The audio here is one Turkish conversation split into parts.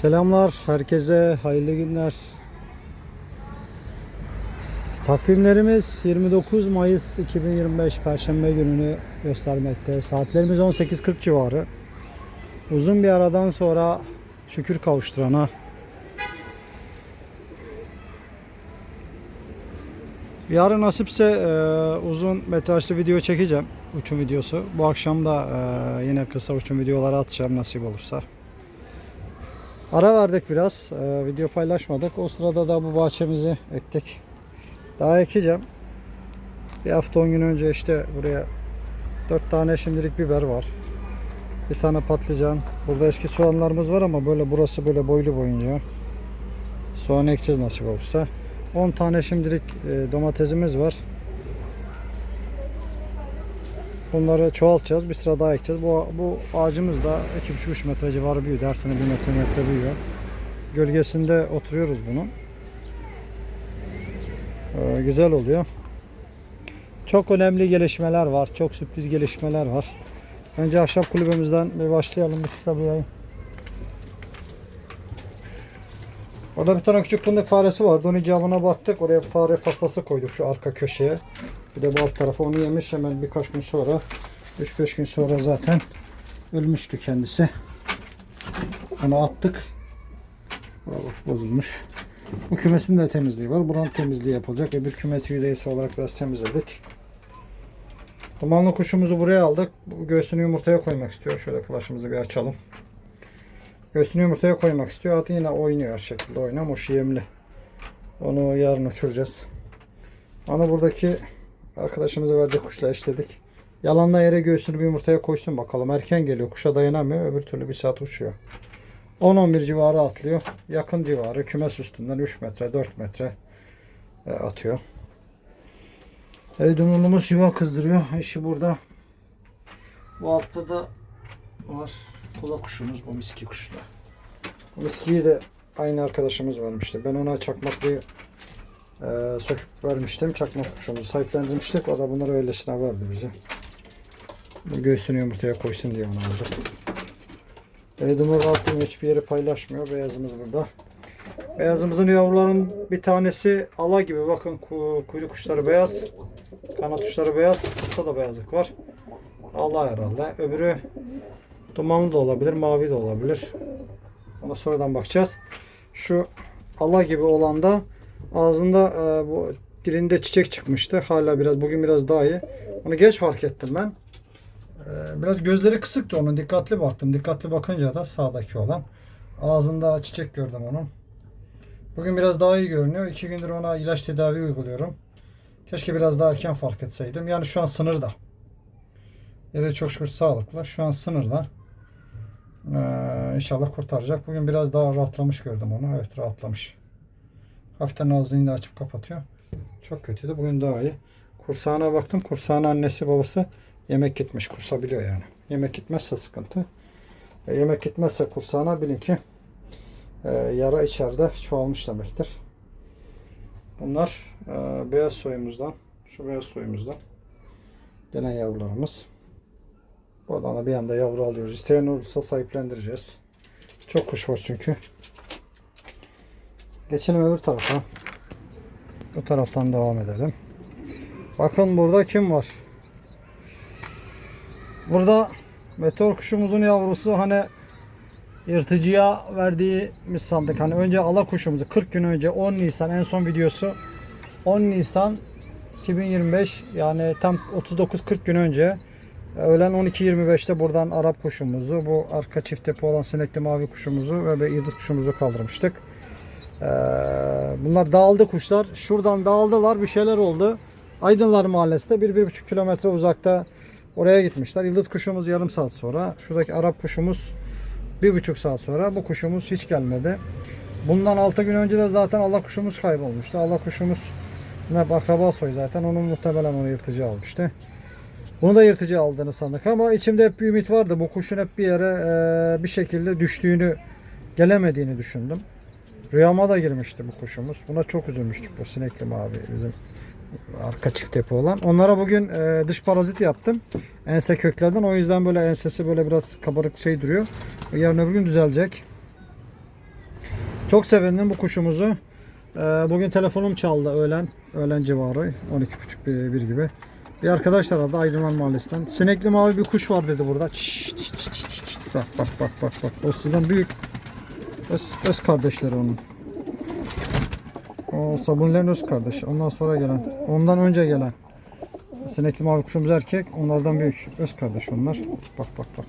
Selamlar herkese hayırlı günler. Takvimlerimiz 29 Mayıs 2025 Perşembe gününü göstermekte. Saatlerimiz 18.40 civarı. Uzun bir aradan sonra şükür kavuşturana Yarın nasipse e, uzun metrajlı video çekeceğim. Uçum videosu. Bu akşam da e, yine kısa uçum videoları atacağım nasip olursa. Ara verdik biraz. e, video paylaşmadık. O sırada da bu bahçemizi ektik. Daha ekeceğim. Bir hafta 10 gün önce işte buraya 4 tane şimdilik biber var. Bir tane patlıcan. Burada eski soğanlarımız var ama böyle burası böyle boylu boyunca. Soğan ekeceğiz nasip olursa. 10 tane şimdilik e, domatesimiz var. Bunları çoğaltacağız. Bir sıra daha ekeceğiz. Bu, bu ağacımız da 2,5-3 metre civarı büyüdü. Her sene 1 metre metre büyüyor. Gölgesinde oturuyoruz bunun. Ee, güzel oluyor. Çok önemli gelişmeler var. Çok sürpriz gelişmeler var. Önce ahşap kulübümüzden bir başlayalım. Bir kısa bir yayın. Orada bir tane küçük fındık faresi vardı. Onun icabına baktık. Oraya fare pastası koyduk şu arka köşeye. Bir de bu alt tarafa onu yemiş. Hemen birkaç gün sonra 3-5 gün sonra zaten ölmüştü kendisi. Onu attık. Burası bozulmuş. Bu kümesin de temizliği var. Buranın temizliği yapılacak. Öbür kümesi yüzeysel olarak biraz temizledik. Dumanlı kuşumuzu buraya aldık. Göğsünü yumurtaya koymak istiyor. Şöyle flaşımızı bir açalım. Göğsünü yumurtaya koymak istiyor. Atı yine oynuyor her şekilde oynamış yemli. Onu yarın uçuracağız. Onu buradaki arkadaşımıza verecek kuşla eşledik. Yalanla yere göğsünü bir yumurtaya koysun bakalım. Erken geliyor. Kuşa dayanamıyor. Öbür türlü bir saat uçuyor. 10-11 civarı atlıyor. Yakın civarı. Kümes üstünden 3 metre 4 metre e, atıyor. Eridumulumuz yuva kızdırıyor. İşi burada. Bu altta da var. Kula kuşumuz bu miski kuşu da. Bu miskiyi de aynı arkadaşımız vermişti. Ben ona çakmaklı e, söküp vermiştim. Çakmak kuşumuzu sahiplendirmiştik. O da bunları öylesine verdi bize. Göğsünü yumurtaya koysun diye onu aldık. Eridumur altını hiçbir yeri paylaşmıyor. Beyazımız burada. Beyazımızın yavruların bir tanesi ala gibi. Bakın ku- kuyruk uçları beyaz. Kanat uçları beyaz. Burada da beyazlık var. Allah herhalde. Öbürü dumanlı da olabilir, mavi de olabilir. Ona sonradan bakacağız. Şu ala gibi olan da ağzında e, bu dilinde çiçek çıkmıştı. Hala biraz bugün biraz daha iyi. Onu geç fark ettim ben. E, biraz gözleri kısıktı onun. Dikkatli baktım. Dikkatli bakınca da sağdaki olan. Ağzında çiçek gördüm onun. Bugün biraz daha iyi görünüyor. İki gündür ona ilaç tedavi uyguluyorum. Keşke biraz daha erken fark etseydim. Yani şu an sınırda. Yeri çok şükür sağlıklı. Şu an sınırda. Ee, inşallah kurtaracak. Bugün biraz daha rahatlamış gördüm onu. Evet rahatlamış. Hafiften ağzını da açıp kapatıyor. Çok kötüydü. Bugün daha iyi. Kursağına baktım. Kursağın annesi babası yemek gitmiş. Kursabiliyor yani. Yemek gitmezse sıkıntı. E, yemek gitmezse kursağına bilin ki e, yara içeride çoğalmış demektir. Bunlar e, beyaz soyumuzdan, şu beyaz soyumuzdan gelen yavrularımız. Buradan da bir anda yavru alıyoruz. İsteyen olursa sahiplendireceğiz. Çok kuş var çünkü. Geçelim öbür tarafa. Bu taraftan devam edelim. Bakın burada kim var? Burada meteor kuşumuzun yavrusu hani yırtıcıya verdiğimiz sandık. Hani önce ala kuşumuzu 40 gün önce 10 Nisan en son videosu 10 Nisan 2025 yani tam 39-40 gün önce öğlen 12.25'te buradan Arap kuşumuzu bu arka çift tepe olan sinekli mavi kuşumuzu ve yıldız kuşumuzu kaldırmıştık. Ee, bunlar dağıldı kuşlar. Şuradan dağıldılar bir şeyler oldu. Aydınlar Mahallesi'nde 1-1,5 kilometre uzakta oraya gitmişler. Yıldız kuşumuz yarım saat sonra. Şuradaki Arap kuşumuz bir buçuk saat sonra bu kuşumuz hiç gelmedi. Bundan 6 gün önce de zaten Allah kuşumuz kaybolmuştu. Allah kuşumuz ne akraba soy zaten. Onun muhtemelen onu yırtıcı almıştı. Bunu da yırtıcı aldığını sandık ama içimde hep bir ümit vardı. Bu kuşun hep bir yere e, bir şekilde düştüğünü, gelemediğini düşündüm. Rüyama da girmişti bu kuşumuz. Buna çok üzülmüştük bu sinekli mavi bizim arka çift tepe olan. Onlara bugün e, dış parazit yaptım. Ense köklerden. O yüzden böyle ensesi böyle biraz kabarık şey duruyor. Yarın öbür gün düzelecek. Çok sevindim bu kuşumuzu. Ee, bugün telefonum çaldı öğlen. Öğlen civarı. 12.30 bir, bir gibi. Bir arkadaş aradı Aydınlan Mahallesi'nden. Sinekli mavi bir kuş var dedi burada. Çiş, çiş, çiş, çiş. Bak bak bak bak bak. O sizden büyük. Öz, öz kardeşleri onun. O sabunların öz kardeşi. Ondan sonra gelen. Ondan önce gelen. Sinekli mavi kuşumuz erkek. Onlardan büyük. Öz kardeş onlar. Bak bak bak.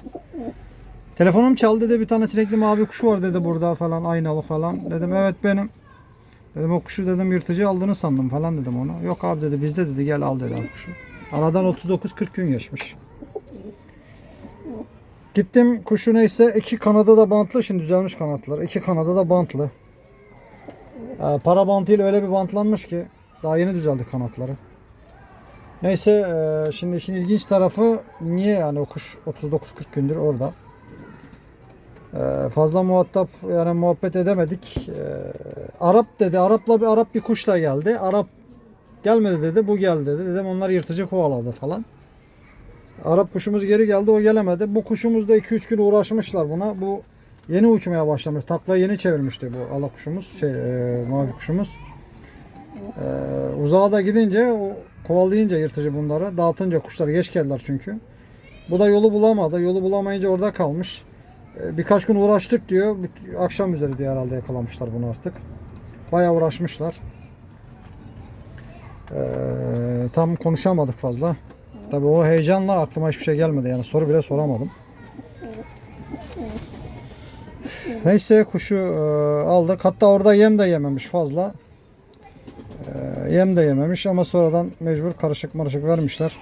Telefonum çaldı dedi bir tane sinekli mavi kuşu var dedi burada falan aynalı falan. Dedim evet benim. Dedim o kuşu dedim yırtıcı aldığını sandım falan dedim ona. Yok abi dedi bizde dedi gel al dedi al kuşu. Aradan 39-40 gün geçmiş. Gittim kuşu neyse iki kanadı da bantlı şimdi düzelmiş kanatlar. İki kanadı da bantlı. Ee, para bantıyla öyle bir bantlanmış ki daha yeni düzeldi kanatları. Neyse e, şimdi işin ilginç tarafı niye yani o kuş 39-40 gündür orada. Ee, fazla muhatap yani muhabbet edemedik. Ee, Arap dedi. Arapla bir Arap bir kuşla geldi. Arap gelmedi dedi. Bu geldi dedi. Dedim onlar yırtıcı kovaladı falan. Arap kuşumuz geri geldi. O gelemedi. Bu kuşumuz da 2-3 gün uğraşmışlar buna. Bu yeni uçmaya başlamış. Takla yeni çevirmişti bu ala kuşumuz. Şey e, mavi kuşumuz. Ee, uzağa da gidince o kovalayınca yırtıcı bunları. Dağıtınca kuşlar geç geldiler çünkü. Bu da yolu bulamadı. Yolu bulamayınca orada kalmış. Ee, Birkaç gün uğraştık diyor. Akşam üzeri diye herhalde yakalamışlar bunu artık. Bayağı uğraşmışlar. Ee, tam konuşamadık fazla. Tabii o heyecanla aklıma hiçbir şey gelmedi. Yani soru bile soramadım. Neyse kuşu e, aldık. Hatta orada yem de yememiş fazla. E, yem de yememiş ama sonradan mecbur karışık marışık vermişler.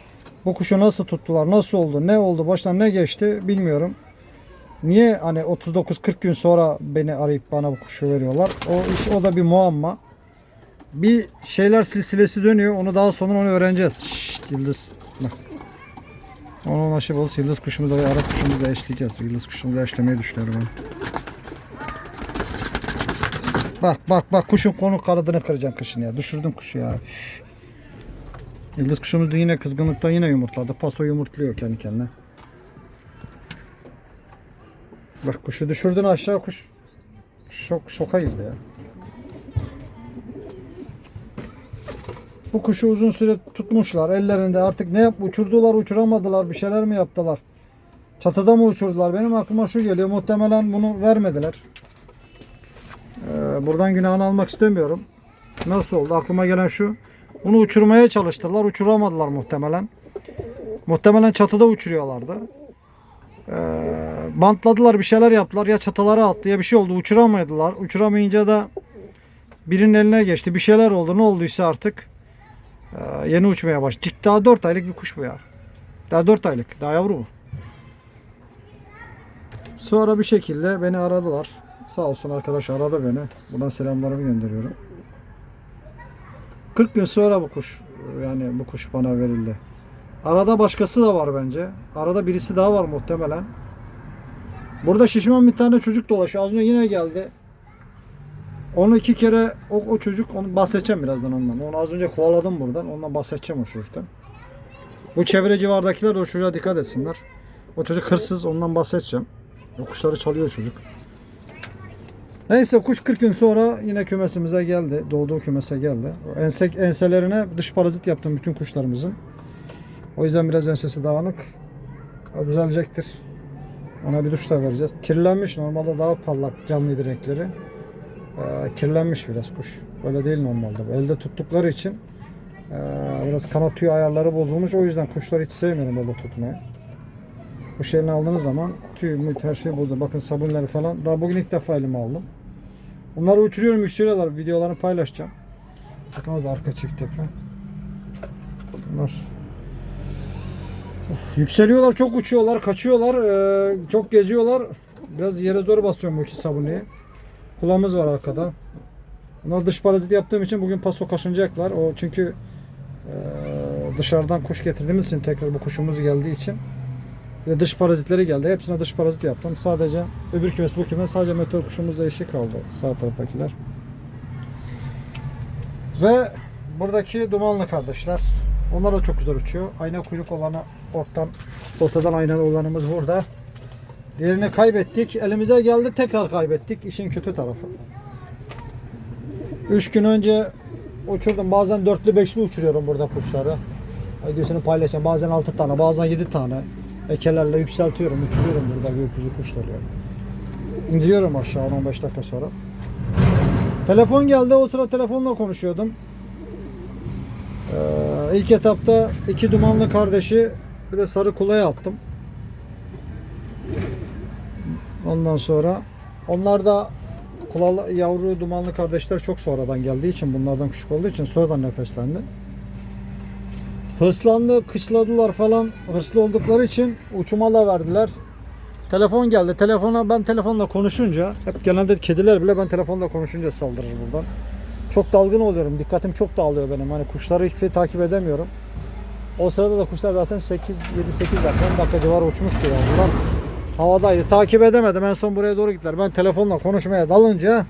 Bu kuşu nasıl tuttular, nasıl oldu, ne oldu, baştan ne geçti bilmiyorum. Niye hani 39-40 gün sonra beni arayıp bana bu kuşu veriyorlar? O iş o da bir muamma. Bir şeyler silsilesi dönüyor. Onu daha sonra onu öğreneceğiz. Şşt, Yıldız. Bak. Onu nasip olursa Yıldız kuşumuzu ve Arap kuşumuzu da eşleyeceğiz. Yıldız kuşumuzu da eşlemeyi düşünüyorum ben. Bak bak bak kuşun konu kanadını kıracaksın kışın ya. Düşürdün kuşu ya. Üf. Yıldız kuşumuz da yine kızgınlıktan yine yumurtladı. Paso yumurtluyor kendi kendine. Bak kuşu düşürdün aşağı kuş şok şoka girdi ya. Bu kuşu uzun süre tutmuşlar ellerinde artık ne yap uçurdular uçuramadılar bir şeyler mi yaptılar? Çatıda mı uçurdular? Benim aklıma şu geliyor muhtemelen bunu vermediler. Ee, buradan günahını almak istemiyorum. Nasıl oldu? Aklıma gelen şu. Bunu uçurmaya çalıştılar. Uçuramadılar muhtemelen. Muhtemelen çatıda uçuruyorlardı. Ee, bantladılar bir şeyler yaptılar. Ya çatılara attı ya bir şey oldu. Uçuramadılar. Uçuramayınca da birinin eline geçti. Bir şeyler oldu. Ne olduysa artık ee, yeni uçmaya başladı. Daha 4 aylık bir kuş bu ya. Daha 4 aylık. Daha yavru bu. Sonra bir şekilde beni aradılar. Sağ olsun arkadaş aradı beni. Buradan selamlarımı gönderiyorum. 40 gün sonra bu kuş yani bu kuş bana verildi. Arada başkası da var bence. Arada birisi daha var muhtemelen. Burada şişman bir tane çocuk dolaşıyor. Az önce yine geldi. Onu iki kere o, o çocuk onu bahsedeceğim birazdan ondan. Onu az önce kovaladım buradan. Ondan bahsedeceğim o çocuktan. Bu çevre civardakiler de o çocuğa dikkat etsinler. O çocuk hırsız ondan bahsedeceğim. O kuşları çalıyor çocuk. Neyse kuş 40 gün sonra yine kümesimize geldi. Doğduğu kümese geldi. Ense, enselerine dış parazit yaptım bütün kuşlarımızın. O yüzden biraz ensesi dağınık. O düzelecektir. Ona bir duş da vereceğiz. Kirlenmiş normalde daha parlak canlıydı renkleri. Ee, kirlenmiş biraz kuş. Öyle değil normalde. Elde tuttukları için ee, biraz kanat tüy ayarları bozulmuş. O yüzden kuşları hiç sevmiyorum elde tutmayı. Kuş eline aldığınız zaman tüy, müt her şey bozdu. Bakın sabunları falan. Daha bugün ilk defa elime aldım. Bunları uçuruyorum, yükseliyorlar. Videolarını paylaşacağım. Bakın o da arka çift tepe. Bunlar Of, yükseliyorlar, çok uçuyorlar, kaçıyorlar, ee, çok geziyorlar. Biraz yere zor basıyorum bu iki sabunluyu. Kulağımız var arkada. Bunlar dış parazit yaptığım için bugün paso kaşınacaklar. O çünkü ee, dışarıdan kuş getirdiğimiz için tekrar bu kuşumuz geldiği için ve dış parazitleri geldi. Hepsine dış parazit yaptım. Sadece öbür kümes bu kümes sadece meteor kuşumuz değişik kaldı. Sağ taraftakiler. Ve buradaki dumanlı kardeşler. Onlar da çok güzel uçuyor. Ayna kuyruk olanı ortadan, ortadan aynalı olanımız burada. Diğerini kaybettik. Elimize geldi tekrar kaybettik. İşin kötü tarafı. Üç gün önce uçurdum. Bazen dörtlü beşli uçuruyorum burada kuşları. Videosunu paylaşacağım. Bazen altı tane, bazen yedi tane. Ekelerle yükseltiyorum, uçuruyorum burada gökyüzü kuşları. İndiriyorum aşağı 15 dakika sonra. Telefon geldi. O sıra telefonla konuşuyordum. Ee, ilk etapta iki dumanlı kardeşi bir de sarı kulaya attım. Ondan sonra onlar da kulalı, yavru dumanlı kardeşler çok sonradan geldiği için bunlardan küçük olduğu için sonradan nefeslendi. Hırslandı, kışladılar falan. Hırslı oldukları için uçuma da verdiler. Telefon geldi. Telefona ben telefonla konuşunca hep genelde kediler bile ben telefonla konuşunca saldırır buradan. Çok dalgın oluyorum. Dikkatim çok dağılıyor benim. Hani kuşları hiçbir şey takip edemiyorum. O sırada da kuşlar zaten 8 7 8 dakika 10 dakika civarı uçmuştu yavrular. Havadaydı. Takip edemedim. En son buraya doğru gittiler. Ben telefonla konuşmaya dalınca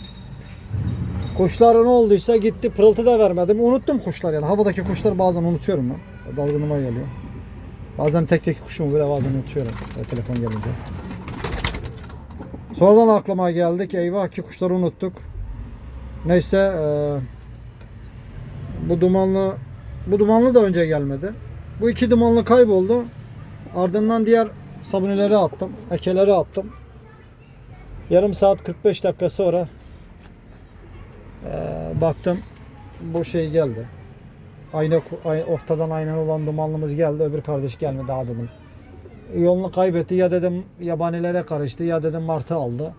kuşlara ne olduysa gitti. Pırıltı da vermedim. Unuttum kuşlar yani. Havadaki kuşları bazen unutuyorum ben. Dalgınıma geliyor. Bazen tek tek kuşumu bile bazen unutuyorum. e, telefon gelince. Sonradan aklıma geldik. Eyvah ki kuşları unuttuk. Neyse eee, bu dumanlı bu dumanlı da önce gelmedi. Bu iki dumanlı kayboldu. Ardından diğer sabunileri attım. Ekeleri attım. Yarım saat 45 dakika sonra eee, baktım bu şey geldi. Ayna, ay, ortadan aynen olan dumanlımız geldi. Öbür kardeş gelmedi daha dedim. Yolunu kaybetti. Ya dedim yabanilere karıştı. Ya dedim martı aldı.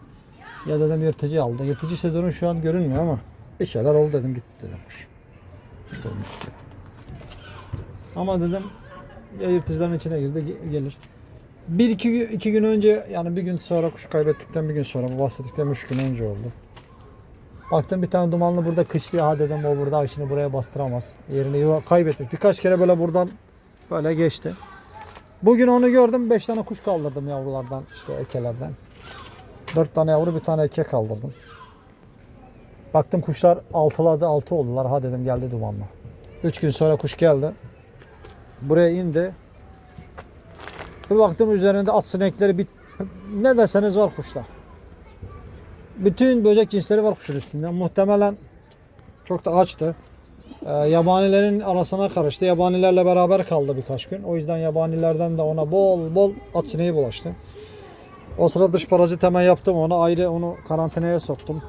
Ya dedim yırtıcı aldı. Yırtıcı sezonu şu an görünmüyor ama bir şeyler oldu dedim gitti dedim. İşte gitti. Ama dedim ya yırtıcıların içine girdi ge- gelir. Bir iki, iki gün önce yani bir gün sonra kuş kaybettikten bir gün sonra bu bahsettiklerim üç gün önce oldu. Baktım bir tane dumanlı burada kışlıyor. Ha dedim o burada işini buraya bastıramaz. Yerini kaybetmiş. Birkaç kere böyle buradan böyle geçti. Bugün onu gördüm. Beş tane kuş kaldırdım yavrulardan işte ekelerden. Dört tane yavru bir tane eke kaldırdım. Baktım kuşlar altıladı altı oldular. Ha dedim geldi dumanlı. Üç gün sonra kuş geldi. Buraya indi. Bir baktım üzerinde at sinekleri bit ne deseniz var kuşta. Bütün böcek cinsleri var kuşun üstünde. Muhtemelen çok da açtı. Ee, yabanilerin arasına karıştı. Yabanilerle beraber kaldı birkaç gün. O yüzden yabanilerden de ona bol bol at sineği bulaştı. O sırada dış parazit hemen yaptım ona. Ayrı onu karantinaya soktum.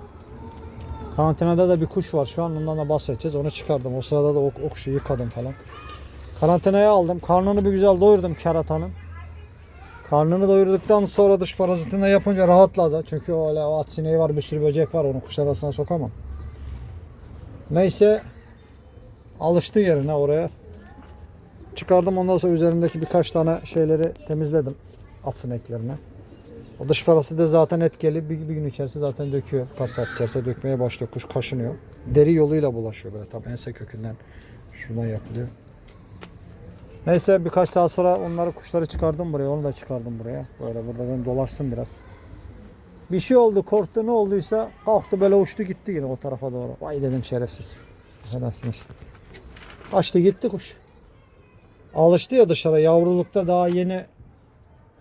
Karantinada da bir kuş var şu an ondan da bahsedeceğiz. Onu çıkardım. O sırada da o, o kuşu yıkadım falan. Karantinaya aldım. Karnını bir güzel doyurdum keratanın. Karnını doyurduktan sonra dış parazitini yapınca rahatladı. Çünkü öyle at sineği var bir sürü böcek var onu kuşlar arasına sokamam. Neyse alıştı yerine oraya. Çıkardım ondan sonra üzerindeki birkaç tane şeyleri temizledim at sineklerine. O dış parası da zaten etkili. Bir, bir gün içerisinde zaten döküyor. Kaç saat içerisinde dökmeye başlıyor. Kuş kaşınıyor. Deri yoluyla bulaşıyor böyle tam ense kökünden. Şuradan yapılıyor. Neyse birkaç saat sonra onları kuşları çıkardım buraya. Onu da çıkardım buraya. Böyle burada ben dolaşsın biraz. Bir şey oldu korktu ne olduysa kalktı böyle uçtu gitti yine o tarafa doğru. Vay dedim şerefsiz. Affedersiniz. Açtı gitti kuş. Alıştı ya dışarı yavrulukta daha yeni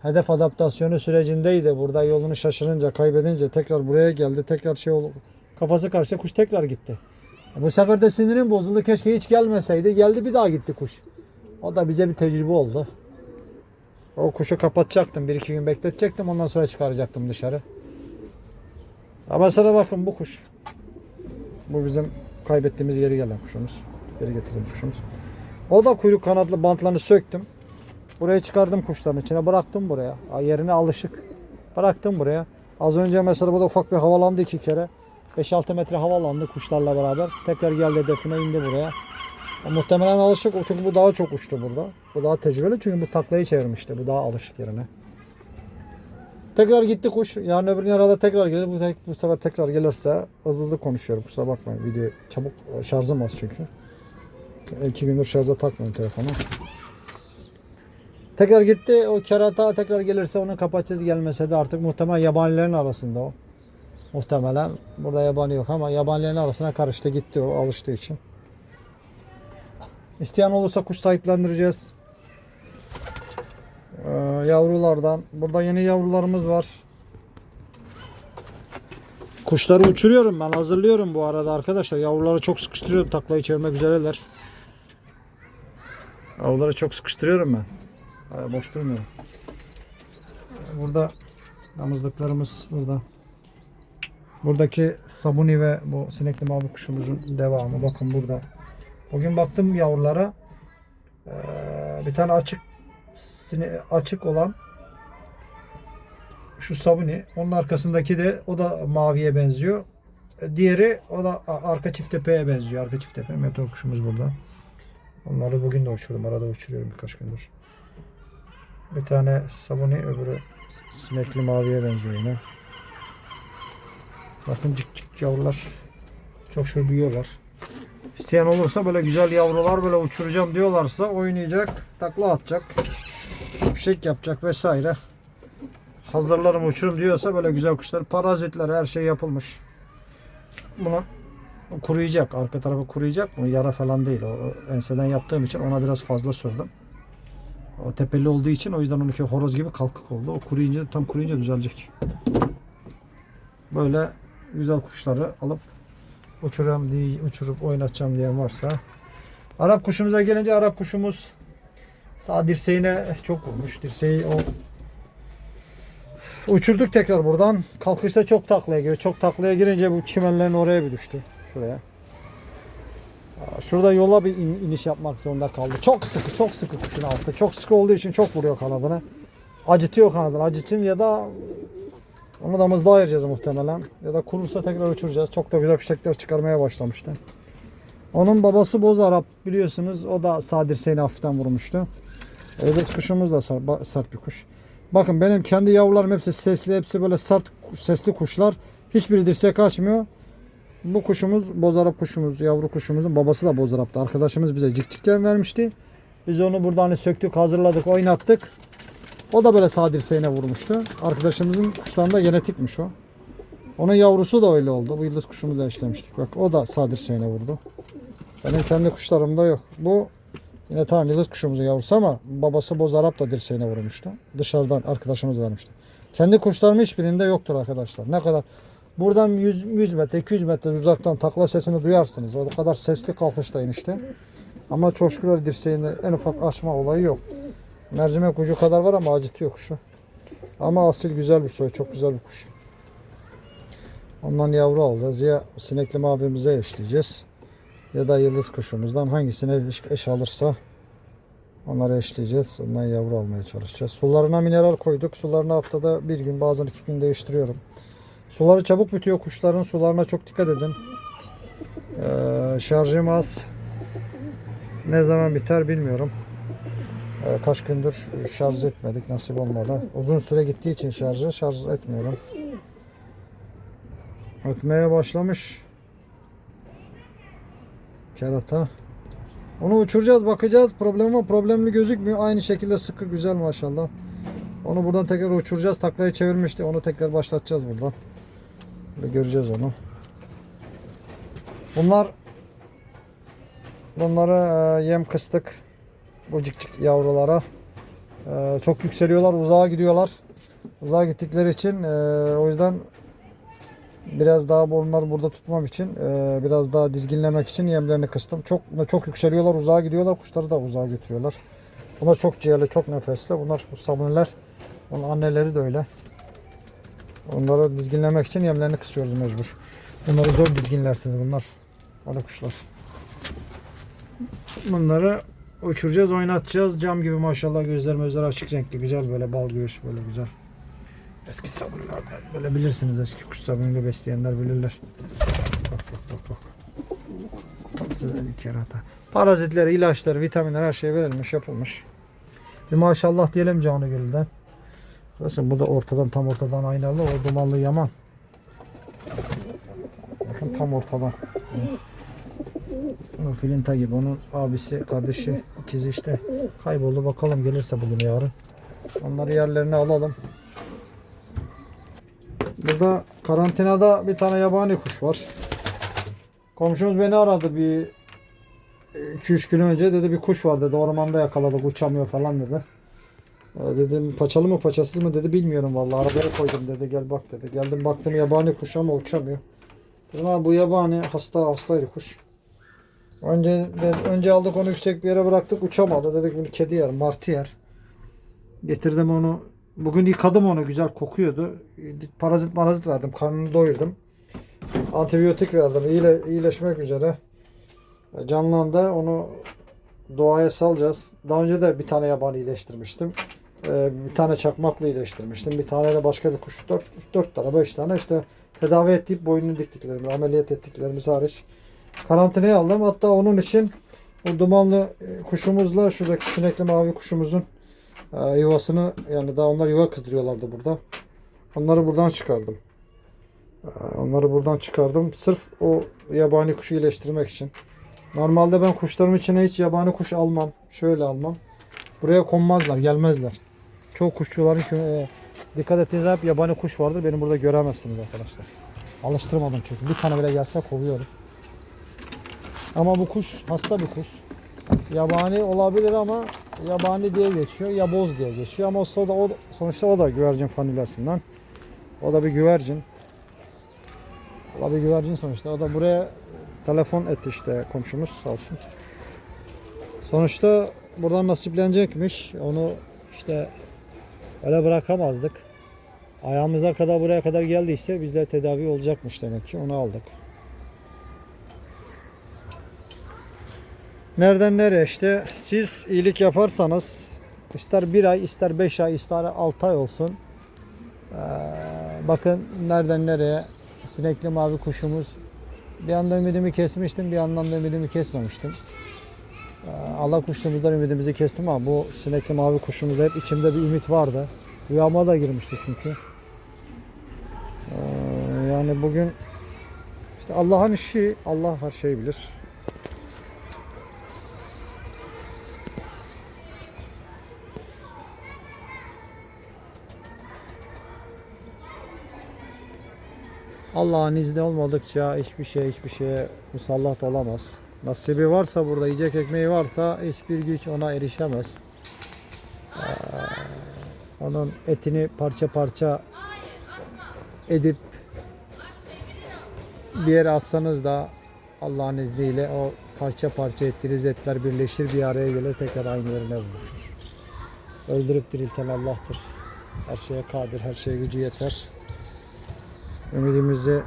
hedef adaptasyonu sürecindeydi. Burada yolunu şaşırınca kaybedince tekrar buraya geldi. Tekrar şey oldu. Kafası karşı kuş tekrar gitti. Bu sefer de sinirim bozuldu. Keşke hiç gelmeseydi. Geldi bir daha gitti kuş. O da bize bir tecrübe oldu. O kuşu kapatacaktım. Bir iki gün bekletecektim. Ondan sonra çıkaracaktım dışarı. Ama sana bakın bu kuş. Bu bizim kaybettiğimiz geri gelen kuşumuz. Geri getirdiğimiz kuşumuz. O da kuyruk kanatlı bantlarını söktüm. Buraya çıkardım kuşların içine bıraktım buraya. Yerine alışık. Bıraktım buraya. Az önce mesela burada ufak bir havalandı iki kere. 5-6 metre havalandı kuşlarla beraber. Tekrar geldi hedefine indi buraya. O muhtemelen alışık. Çünkü bu daha çok uçtu burada. Bu daha tecrübeli çünkü bu taklayı çevirmişti. Bu daha alışık yerine. Tekrar gitti kuş. Yarın öbür gün herhalde tekrar gelir. Bu, bu sefer tekrar gelirse hızlı hızlı konuşuyorum. Kusura bakmayın. Video çabuk şarjım az çünkü. İki gündür şarja takmıyorum telefonu. Tekrar gitti. O kerata tekrar gelirse onu kapatacağız. Gelmese de artık muhtemelen yabanilerin arasında o. Muhtemelen. Burada yabani yok ama yabanilerin arasına karıştı gitti o alıştığı için. İsteyen olursa kuş sahiplendireceğiz. Ee, yavrulardan. Burada yeni yavrularımız var. Kuşları uçuruyorum ben hazırlıyorum bu arada arkadaşlar. Yavruları çok sıkıştırıyorum taklayı çevirmek üzereler. Yavruları çok sıkıştırıyorum ben. Öyle boş durmuyorum. Burada damızlıklarımız burada. Buradaki sabuni ve bu sinekli mavi kuşumuzun devamı. Bakın burada. Bugün baktım yavrulara. Ee, bir tane açık açık olan şu sabuni. Onun arkasındaki de o da maviye benziyor. E, Diğeri o da arka çift tepeye benziyor. Arka çift tepe meteor kuşumuz burada. Onları bugün de uçurdum. Arada uçuruyorum birkaç gündür. Bir tane sabuni öbürü sinekli maviye benziyor yine. Bakın cik cik yavrular. Çok şur büyüyorlar. İsteyen olursa böyle güzel yavrular böyle uçuracağım diyorlarsa oynayacak, takla atacak, fişek yapacak vesaire. Hazırlarım uçurum diyorsa böyle güzel kuşlar. Parazitler her şey yapılmış. Bunu kuruyacak. Arka tarafı kuruyacak. Bu yara falan değil. O enseden yaptığım için ona biraz fazla sürdüm. O tepeli olduğu için o yüzden onunki horoz gibi kalkık oldu. O kuruyunca tam kuruyunca düzelecek. Böyle güzel kuşları alıp uçuram diye uçurup oynatacağım diyen varsa. Arap kuşumuza gelince Arap kuşumuz sağ dirseğine çok vurmuş. Dirseği o uçurduk tekrar buradan. Kalkışta çok taklaya giriyor. Çok taklaya girince bu çimenlerin oraya bir düştü. Şuraya. Şurada yola bir in- iniş yapmak zorunda kaldı. Çok sıkı, çok sıkı kuşun altı. Çok sıkı olduğu için çok vuruyor kanadını. Acıtıyor kanadını. Acıtın ya da onu da mızla ayıracağız muhtemelen. Ya da kurursa tekrar uçuracağız. Çok da güzel fişekler çıkarmaya başlamıştı. Onun babası Boz Arap biliyorsunuz. O da sağ dirseğini hafiften vurmuştu. Eldez kuşumuz da sert, bir kuş. Bakın benim kendi yavrularım hepsi sesli. Hepsi böyle sert sesli kuşlar. Hiçbiri dirseğe kaçmıyor. Bu kuşumuz Boz Arap kuşumuz. Yavru kuşumuzun babası da Boz Arap'tı. Arkadaşımız bize cikcikken vermişti. Biz onu burada hani söktük, hazırladık, oynattık. O da böyle sağ dirseğine vurmuştu. Arkadaşımızın kuşlarında genetikmiş o. Onun yavrusu da öyle oldu. Bu yıldız kuşumuzu da eşlemiştik. Bak o da sağ dirseğine vurdu. Benim kendi kuşlarımda yok. Bu yine tamam yıldız kuşumuzun yavrusu ama babası boz Arap da dirseğine vurmuştu. Dışarıdan arkadaşımız vermişti. Kendi kuşlarım hiçbirinde yoktur arkadaşlar. Ne kadar buradan 100, 100 metre 200 metre uzaktan takla sesini duyarsınız. O kadar sesli kalkıştayın işte. Ama öyle dirseğinde en ufak açma olayı yok. Mercimek ucu kadar var ama acıtıyor kuşu. Ama asil güzel bir soy. Çok güzel bir kuş. Ondan yavru alacağız. Ya sinekli mavimize eşleyeceğiz. Ya da yıldız kuşumuzdan hangisine eş, eş alırsa onları eşleyeceğiz. Ondan yavru almaya çalışacağız. Sularına mineral koyduk. Sularını haftada bir gün bazen iki gün değiştiriyorum. Suları çabuk bitiyor. Kuşların sularına çok dikkat edin. Ee, şarjım az. Ne zaman biter bilmiyorum. Ee, kaç gündür şarj etmedik nasip olmadı. Uzun süre gittiği için şarjı şarj etmiyorum. Ötmeye başlamış. Kerata. Onu uçuracağız bakacağız. Problem var. Problemli gözükmüyor. Aynı şekilde sıkı güzel maşallah. Onu buradan tekrar uçuracağız. Taklayı çevirmişti. Onu tekrar başlatacağız buradan. Ve göreceğiz onu. Bunlar bunlara e, yem kıstık. Bu cikcik yavrulara. E, çok yükseliyorlar. Uzağa gidiyorlar. Uzağa gittikleri için e, o yüzden biraz daha bunları burada tutmam için e, biraz daha dizginlemek için yemlerini kıstım. Çok çok yükseliyorlar. Uzağa gidiyorlar. Kuşları da uzağa götürüyorlar. Bunlar çok ciğerli, çok nefesli. Bunlar bu sabuniler. Onun anneleri de öyle. Onları dizginlemek için yemlerini kısıyoruz mecbur. Bunları zor dizginlersiniz bunlar. Öyle kuşlar. Bunları uçuracağız, oynatacağız. Cam gibi maşallah gözler gözler açık renkli. Güzel böyle bal göğüs böyle güzel. Eski sabunlar böyle bilirsiniz eski kuş sabunuyla besleyenler bilirler. Bak bak bak bak. Size bir kerata. Parazitleri, ilaçları, vitaminler her şey verilmiş, yapılmış. Bir maşallah diyelim canı gölden. Bakın bu da ortadan tam ortadan aynalı. O dumanlı yaman. Bakın tam ortadan. Filinta gibi. Onun abisi, kardeşi, ikizi işte kayboldu. Bakalım gelirse bugün yarın. Onları yerlerine alalım. Burada karantinada bir tane yabani kuş var. Komşumuz beni aradı bir 2-3 gün önce dedi bir kuş var dedi ormanda yakaladık uçamıyor falan dedi. E, dedim paçalı mı paçasız mı dedi bilmiyorum vallahi arabaya koydum dedi gel bak dedi. Geldim baktım yabani kuş ama uçamıyor. Dedim bu yabani hasta hastaydı kuş. Önce önce aldık onu yüksek bir yere bıraktık uçamadı. Dedik bunu kedi yer, martı yer. Getirdim onu. Bugün yıkadım onu güzel kokuyordu. Parazit marazit verdim. Karnını doyurdum. Antibiyotik verdim. İyile, iyileşmek üzere. Canlandı. Onu doğaya salacağız. Daha önce de bir tane yabani iyileştirmiştim. E, Bir tane çakmakla iyileştirmiştim. Bir tane de başka bir kuş. Dört, dört tane, beş tane işte tedavi ettik boynunu diktiklerimiz, ameliyat ettiklerimiz hariç. Karantinaya aldım. Hatta onun için o dumanlı e, kuşumuzla şuradaki sinekli mavi kuşumuzun e, yuvasını yani daha onlar yuva kızdırıyorlardı burada. Onları buradan çıkardım. E, Onları buradan çıkardım. Sırf o yabani kuşu iyileştirmek için. Normalde ben kuşlarım içine hiç yabani kuş almam. Şöyle almam. Buraya konmazlar, gelmezler. Çok kuşçuların e, dikkat ettiğinizde hep yabani kuş vardır. Beni burada göremezsiniz arkadaşlar. Alıştırmadım çünkü. Bir tane bile gelse kovuyorum. Ama bu kuş hasta bir kuş. Yabani olabilir ama yabani diye geçiyor, yaboz diye geçiyor ama o da o sonuçta o da güvercin familyasından. O da bir güvercin. O da bir güvercin sonuçta. O da buraya telefon etti işte komşumuz sağ olsun. Sonuçta buradan nasiplenecekmiş. Onu işte öyle bırakamazdık. Ayağımıza kadar buraya kadar geldiyse bizde tedavi olacakmış demek ki. Onu aldık. Nereden nereye? İşte siz iyilik yaparsanız ister bir ay ister beş ay ister altı ay olsun bakın nereden nereye sinekli mavi kuşumuz. Bir anda ümidimi kesmiştim bir yandan da ümidimi kesmemiştim. Allah kuşumuzdan ümidimizi kestim ama bu sinekli mavi kuşumuzda hep içimde bir ümit vardı. Rüyama da girmişti çünkü. Yani bugün işte Allah'ın işi Allah her şeyi bilir Allah'ın izni olmadıkça hiçbir şey hiçbir şeye musallat olamaz. Nasibi varsa burada yiyecek ekmeği varsa hiçbir güç ona erişemez. Ee, onun etini parça parça edip bir yere atsanız da Allah'ın izniyle o parça parça ettiğiniz etler birleşir bir araya gelir tekrar aynı yerine buluşur. Öldürüp dirilten Allah'tır. Her şeye kadir, her şeye gücü yeter. Ümidimizi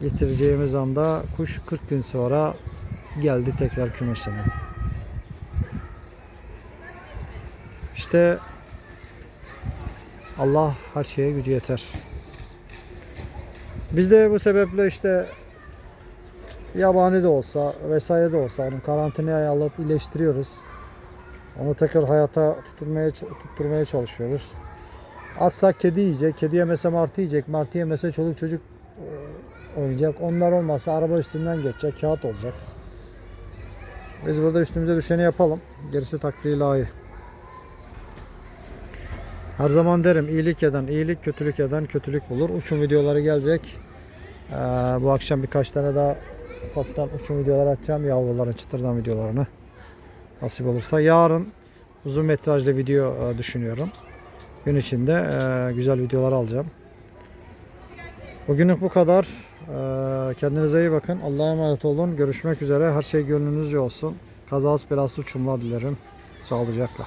yitireceğimiz anda kuş 40 gün sonra geldi tekrar kümesine. İşte Allah her şeye gücü yeter. Biz de bu sebeple işte yabani de olsa vesaire de olsa onu karantinaya alıp iyileştiriyoruz. Onu tekrar hayata tutturmaya tutturmaya çalışıyoruz. Atsak kedi yiyecek, kedi yemese martı yiyecek, martı yemese çoluk çocuk e, oynayacak. Onlar olmazsa araba üstünden geçecek, kağıt olacak. Biz burada üstümüze düşeni yapalım. Gerisi takdiri ilahi. Her zaman derim iyilik eden iyilik, kötülük eden kötülük bulur. Uçum videoları gelecek. Ee, bu akşam birkaç tane daha ufaktan uçum videoları atacağım. Yavruların çıtırdan videolarını. Nasip olursa. Yarın uzun metrajlı video e, düşünüyorum. Gün içinde e, güzel videolar alacağım. Bugünlük bu kadar. E, kendinize iyi bakın. Allah'a emanet olun. Görüşmek üzere. Her şey gönlünüzce olsun. Kazası belası uçumlar dilerim. Sağlıcakla.